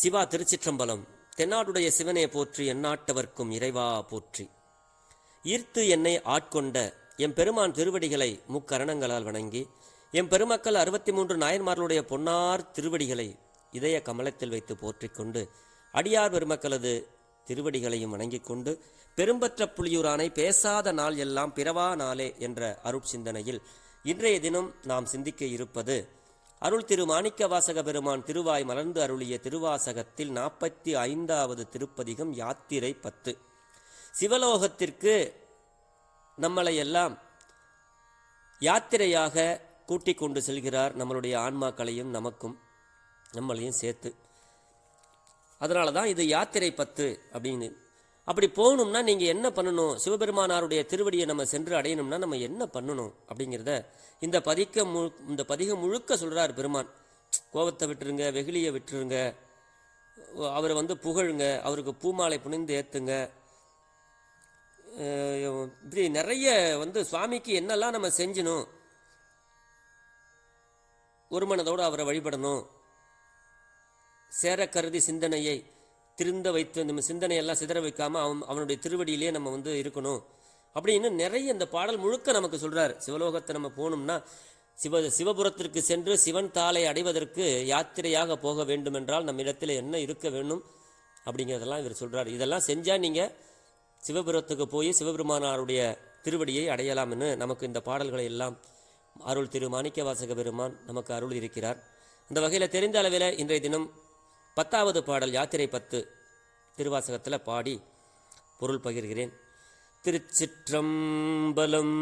சிவா திருச்சிற்றம்பலம். தென்னாடுடைய சிவனே போற்றி எந்நாட்டவர்க்கும் இறைவா போற்றி. ஈர்த்து என்னை ஆட்கொண்ட எம் பெருமான் திருவடிகளை முக்கரணங்களால் வணங்கி எம் பெருமக்கள் அறுபத்தி மூன்று நாயன்மார்களுடைய பொன்னார் திருவடிகளை இதய கமலத்தில் வைத்து போற்றிக் கொண்டு அடியார் பெருமக்களது திருவடிகளையும் வணங்கிக் கொண்டு பெரும்பற்ற புலியூரானை பேசாத நாள் எல்லாம் பிறவா நாளே என்ற அருட்சிந்தனையில் இன்றைய தினம் நாம் சிந்திக்க இருப்பது அருள் திரு மாணிக்க வாசக பெருமான் திருவாய் மலர்ந்து அருளிய திருவாசகத்தில் நாற்பத்தி ஐந்தாவது திருப்பதிகம் யாத்திரை பத்து. சிவலோகத்திற்கு நம்மளை எல்லாம் யாத்திரையாக கூட்டிக் கொண்டு செல்கிறார் நம்மளுடைய ஆன்மாக்களையும் நமக்கும் நம்மளையும் சேர்த்து. அதனால தான் இது யாத்திரை பத்து அப்படின்னு அப்படி போகணும்னா நீங்கள் என்ன பண்ணணும்? சிவபெருமானாருடைய திருவடியை நம்ம சென்று அடையணும்னா நம்ம என்ன பண்ணணும்? அப்படிங்கிறத இந்த பதிக்க மு இந்த பதிகம் முழுக்க சொல்கிறார் பெருமான். கோபத்தை விட்டுருங்க வெகுளியை விட்டுருங்க அவரை வந்து புகழுங்க அவருக்கு பூமாலை புனிந்து ஏற்றுங்க இப்படி நிறைய வந்து சுவாமிக்கு என்னெல்லாம் நம்ம செஞ்சணும் ஒரு மனதோடு அவரை வழிபடணும். சேர கருதி சிந்தனையை திருந்த வைத்து நம்ம சிந்தனையெல்லாம் சிதற வைக்காமல் அவன் அவனுடைய திருவடியிலே நம்ம வந்து இருக்கணும். அப்படின்னு நிறைய இந்த பாடல் முழுக்க நமக்கு சொல்கிறார் சிவலோகத்தை நம்ம போகணும்னா சிவ சிவபுரத்திற்கு சென்று சிவன் தாளை அடைவதற்கு யாத்திரையாக போக வேண்டும் என்றால் நம்ம இடத்துல என்ன இருக்க வேண்டும் அப்படிங்கிறதெல்லாம் இவர் சொல்கிறார் இதெல்லாம் செஞ்சால் நீங்கள் சிவபுரத்துக்கு போய் சிவபெருமானாருடைய திருவடியை அடையலாம்னு நமக்கு இந்த பாடல்களை எல்லாம் அருள் திரு மாணிக்க வாசக பெருமான் நமக்கு அருள் இருக்கிறார். அந்த வகையில் தெரிந்த அளவில் இன்றைய தினம் பத்தாவது பாடல் யாத்திரை பத்து திருவாசகத்தில் பாடி பொருள் பகிர்கிறேன். திருச்சிற்றம்பலம்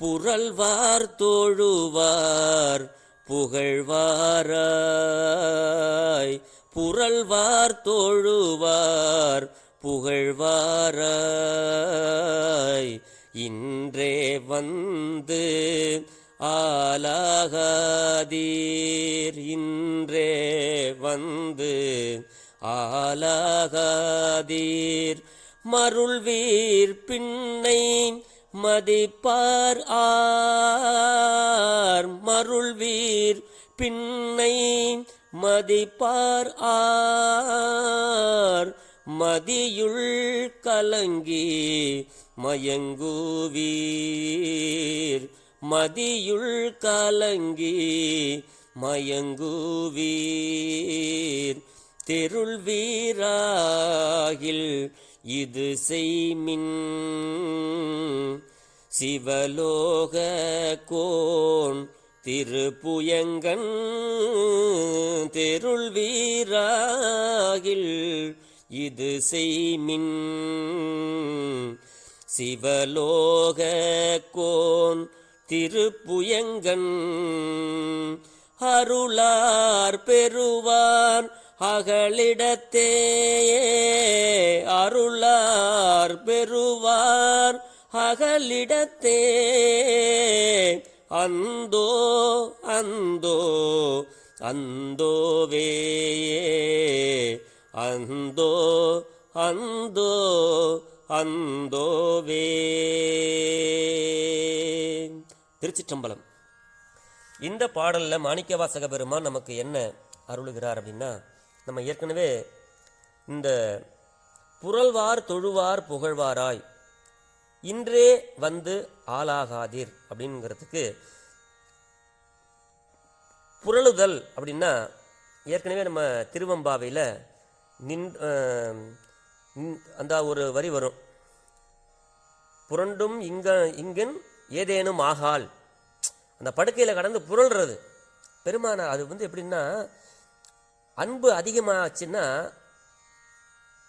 புரள்வார் தோழுவார் புகழ்வாராய். புரள்வார் தோழுவார் புகழ்வாராய். இன்றே வந்து ஆலாகாதீர் இன்றே வந்து ஆலாகாதீர் மருள்வீர் பின்னை மதிப்பார் ஆர். மருள்வீர் பின்னை மதிப்பார் ஆர். மதியுள் கலங்கி மயங்குவீர். மதியுள் கலங்கி மயங்குவீர். தெருள் வீராகில் இது செய்மின். சிவலோக கோன் திருப்புயங்கன் தெருள் வீராகில் இது செய்மின். சிவலோக கோன் திருப்புயங்கன். அருளார் பெறுவான் அகலிடத்தே. அருளார் பெறுவான் அகலிடத்தே. அந்தோ அந்தோ அந்தோவே. அந்தோ அந்தோ அந்தோவே. திருச்சிற்றம்பலம். இந்த பாடலில் மாணிக்கவாசக பெருமான் நமக்கு என்ன அருளுகிறார் அப்படின்னா நம்ம ஏற்கனவே இந்த புரள்வார் தொழுவார் புகழ்வாராய் இன்றே வந்து ஆளாகாதீர் அப்படிங்கிறதுக்கு புரளுதல் அப்படின்னா ஏற்கனவே நம்ம திருவம்பாவையில் நின் நின்- அந்த ஒரு வரி வரும். புரண்டும் இங்க இங்கன் ஏதேனும் ஆகால். அந்த படுக்கையில் கடந்து புரள்றது. பெருமானார் அது வந்து எப்படின்னா அன்பு அதிகமாச்சுன்னா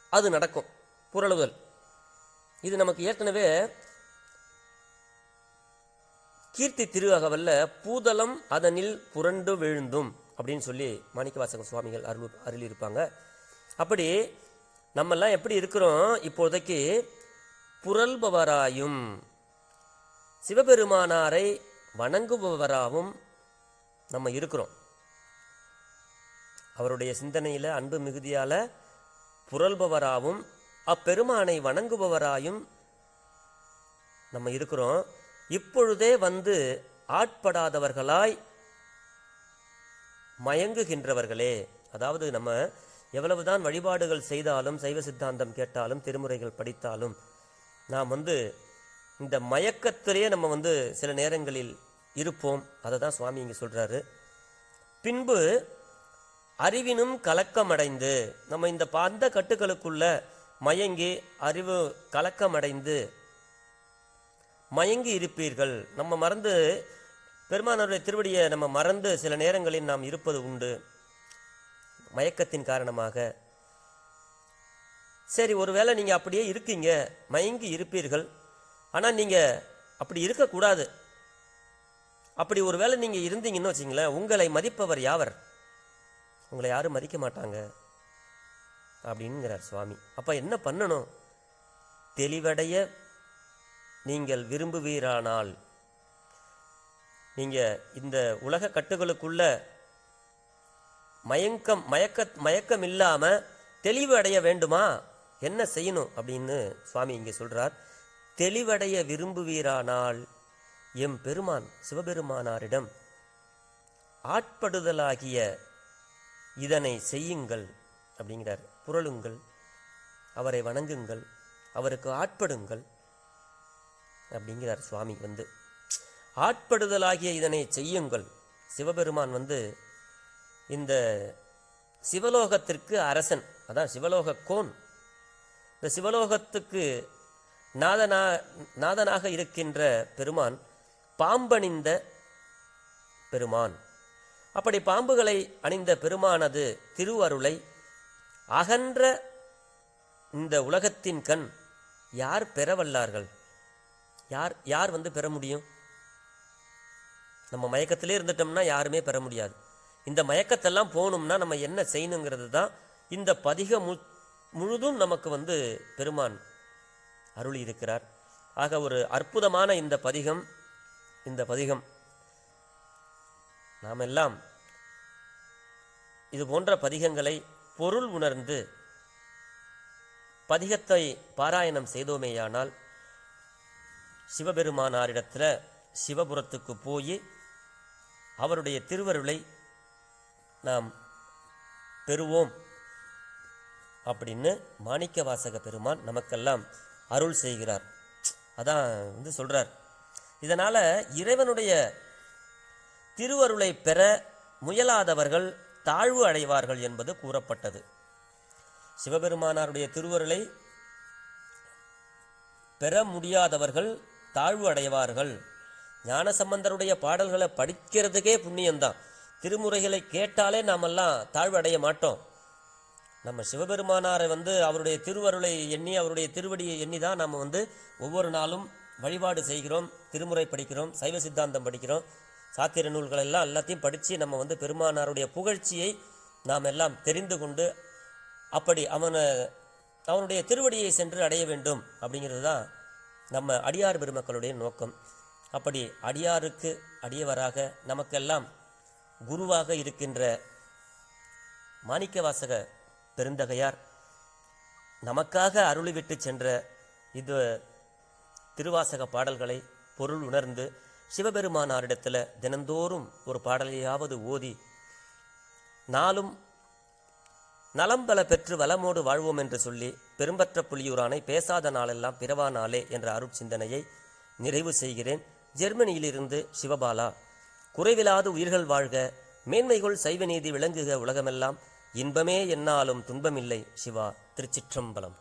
அது நடக்கும் புரளுதல். இது நமக்கு ஏற்கனவே கீர்த்தி திருவகவல்ல பூதலம் அதனில் புரண்டு விழுந்தும் அப்படின்னு சொல்லி மாணிக்கவாசக சுவாமிகள் அருள் அருளியிருப்பாங்க. அப்படி நம்மெல்லாம் எப்படி இருக்கிறோம் இப்போதைக்கு புரள்பவராயும் சிவபெருமானாரை வணங்குபவராகவும் நம்ம இருக்கிறோம். அவருடைய சிந்தனையில் அன்பு மிகுதியால் புரள்பவராகவும் அப்பெருமானை வணங்குபவராயும் நம்ம இருக்கிறோம். இப்பொழுதே வந்து ஆட்படாதவர்களாய் மயங்குகின்றவர்களே. அதாவது நம்ம எவ்வளவுதான் வழிபாடுகள் செய்தாலும் சைவ சித்தாந்தம் கேட்டாலும் திருமுறைகள் படித்தாலும் நாம் வந்து இந்த மயக்கத்திலேயே நம்ம வந்து சில நேரங்களில் இருப்போம். அதை தான் சுவாமி இங்கே சொல்கிறாரு பின்பு அறிவினும் கலக்கமடைந்து நம்ம இந்த பந்த கட்டுகளுக்குள்ள மயங்கி அறிவு கலக்கமடைந்து மயங்கி இருப்பீர்கள். நம்ம மறந்து பெருமானவருடைய திருவடியை நம்ம மறந்து சில நேரங்களில் நாம் இருப்பது உண்டு. மயக்கத்தின் காரணமாக. சரி ஒருவேளை நீங்கள் அப்படியே இருக்கீங்க மயங்கி இருப்பீர்கள். ஆனால் நீங்கள் அப்படி இருக்கக்கூடாது. அப்படி ஒருவேளை நீங்கள் இருந்தீங்கன்னு வச்சிங்களேன் உங்களை மதிப்பவர் யாவர்? உங்களை யாரும் மதிக்க மாட்டாங்க அப்படிங்கிறார் சுவாமி. அப்போ என்ன பண்ணணும்? தெளிவடைய நீங்கள் விரும்புவீரானால் நீங்கள் இந்த உலக கட்டுகளுக்குள்ள மயக்கம் மயக்க மயக்கம் இல்லாமல் தெளிவு அடைய வேண்டுமா? என்ன செய்யணும் அப்படின்னு சுவாமி இங்கே சொல்கிறார் தெளிவடைய விரும்புவீரானால் எம் பெருமான் சிவபெருமானாரிடம் ஆட்படுதலாகிய இதனை செய்யுங்கள் அப்படிங்கிறார். புரளுங்கள் அவரை வணங்குங்கள் அவருக்கு ஆட்படுங்கள் அப்படிங்கிறார் சுவாமி வந்து. ஆட்படுதலாகிய இதனை செய்யுங்கள். சிவபெருமான் வந்து இந்த சிவலோகத்திற்கு அரசன் அதான் சிவலோக கோன். இந்த சிவலோகத்துக்கு நாதனா நாதனாக இருக்கின்ற பெருமான் பாம்பணிந்த பெருமான். அப்படி பாம்புகளை அணிந்த பெருமானது திருவருளை அகன்ற இந்த உலகத்தின் கண் யார் பெற வல்லார்கள்? யார் யார் வந்து பெற முடியும்? நம்ம மயக்கத்திலே இருந்துட்டோம்னா யாருமே பெற முடியாது. இந்த மயக்கத்தெல்லாம் போகணும்னா நம்ம என்ன செய்யணுங்கிறது தான் இந்த பதிக மு முழுதும் நமக்கு வந்து பெருமான் அருள் இருக்கிறார் ஆக ஒரு அற்புதமான இந்த பதிகம் இந்த பதிகம். நாம் எல்லாம் இது போன்ற பதிகங்களை பொருள் உணர்ந்து பதிகத்தை பாராயணம் செய்தோமேயானால் சிவபெருமானாரிடத்தில் சிவபுரத்துக்கு போய் அவருடைய திருவருளை நாம் பெறுவோம் அப்படின்னு மாணிக்க வாசக பெருமான் நமக்கெல்லாம் அருள் செய்கிறார். அதான் வந்து சொல்கிறார் இதனால் இறைவனுடைய திருவருளை பெற முயலாதவர்கள் தாழ்வு அடைவார்கள் என்பது கூறப்பட்டது. சிவபெருமானாருடைய திருவருளை பெற முடியாதவர்கள் தாழ்வு அடைவார்கள். ஞானசம்பந்தருடைய பாடல்களை படிக்கிறதுக்கே புண்ணியம்தான். திருமுறைகளை கேட்டாலே நாமெல்லாம் தாழ்வு அடைய மாட்டோம். நம்ம சிவபெருமானாரை வந்து அவருடைய திருவருளை எண்ணி அவருடைய திருவடியை எண்ணி தான் நம்ம வந்து ஒவ்வொரு நாளும் வழிபாடு செய்கிறோம் திருமுறை படிக்கிறோம் சைவ சித்தாந்தம் படிக்கிறோம். சாத்திர நூல்கள் எல்லாம் எல்லாத்தையும் படித்து நம்ம வந்து பெருமானாருடைய புகழ்ச்சியை நாம் எல்லாம் தெரிந்து கொண்டு அப்படி அவனை அவனுடைய திருவடியை சென்று அடைய வேண்டும் அப்படிங்கிறது தான் நம்ம அடியார் பெருமக்களுடைய நோக்கம். அப்படி அடியாருக்கு அடியவராக நமக்கெல்லாம் குருவாக இருக்கின்ற மாணிக்கவாசக பெருந்தகையார். நமக்காக அருளிவிட்டு சென்ற இது திருவாசக பாடல்களை பொருள் உணர்ந்து சிவபெருமானாரிடத்தில் தினந்தோறும் ஒரு பாடலையாவது ஓதி நாளும் நலம் பல பெற்று வளமோடு வாழ்வோம் என்று சொல்லி பெரும்பற்ற புலியூரானை பேசாத நாளெல்லாம் பிறவா நாளே என்ற அருட்சிந்தனையை நிறைவு செய்கிறேன். ஜெர்மனியிலிருந்து சிவபாலா. குறைவிலாது உயிர்கள் வாழ்க மேன்மைகள் சைவநீதி விளங்குக உலகமெல்லாம். இன்பமே என்னாலும் துன்பமில்லை சிவா திருச்சிற்றம்பலம்.